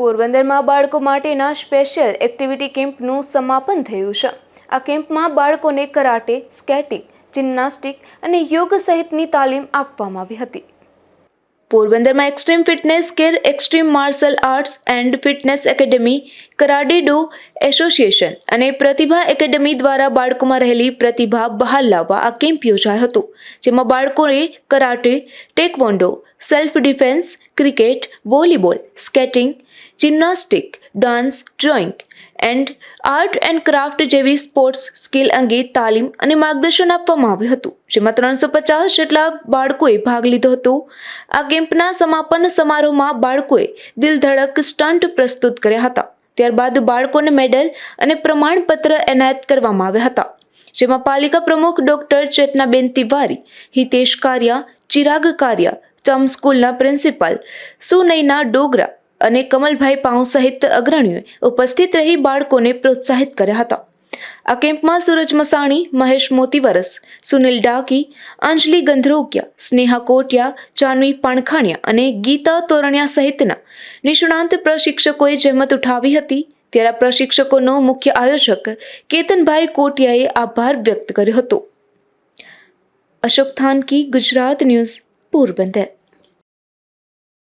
પોરબંદરમાં બાળકો માટેના સ્પેશિયલ એક્ટિવિટી કેમ્પનું સમાપન થયું છે. આ કેમ્પમાં બાળકોને કરાટે, સ્કેટિંગ, જિમ્નાસ્ટિક અને યોગ સહિતની તાલીમ આપવામાં આવી હતી. પોરબંદરમાં extreme fitness care extreme martial arts and fitness academy karate do association અને પ્રતિભા એકેડેમી દ્વારા બાળકોમાં રહેલી પ્રતિભા બહાર લાવવા આ કેમ્પ યોજાયો હતો, જેમાં બાળકોએ karate, taekwondo, self defence, cricket, volleyball, skating, gymnastic, dance, drawing and art and craft જેવી સ્પોર્ટ્સ, સ્કિલ અંગે તાલીમ અને માર્ગદર્શન આપવામાં આવ્યું હતું. જેમાં ત્રણસો પચાસ જેટલા બાળકોએ ભાગ લીધો હતો. આ કેમ્પના સમાપન સમારોહમાં બાળકોએ દિલધડક સ્ટન્ટ પ્રસ્તુત કર્યા હતા. ત્યારબાદ બાળકોને મેડલ અને પ્રમાણપત્ર એનાયત કરવામાં આવ્યા હતા. જેમાં પાલિકા પ્રમુખ ડોક્ટર ચેતનાબેન તિવારી, હિતેશ કારિયા, ચિરાગ કારિયા, ચમ સ્કૂલના પ્રિન્સિપાલ સુનૈના ડોગરા અને કમલભાઈ પાઉ સહિત અગ્રણીઓએ ઉપસ્થિત રહી બાળકોને પ્રોત્સાહિત કર્યા હતા. આ કેમ્પમાં સૂરજ મસાણી, મહેશ મોતીવરસ, સુનિલ ડાકી, અંજલિ ગંધરોકિયા, સ્નેહા કોટિયા જાનવી પાણખાણિયા અને ગીતા તોરણિયા સહિતના નિષ્ણાંત પ્રશિક્ષકોએ જહેમત ઉઠાવી હતી. ત્યારે પ્રશિક્ષકોનો મુખ્ય આયોજક કેતનભાઈ કોટિયાએ આભાર વ્યક્ત કર્યો હતો. અશોક થાનકી, ગુજરાત ન્યૂઝ, પોરબંદર.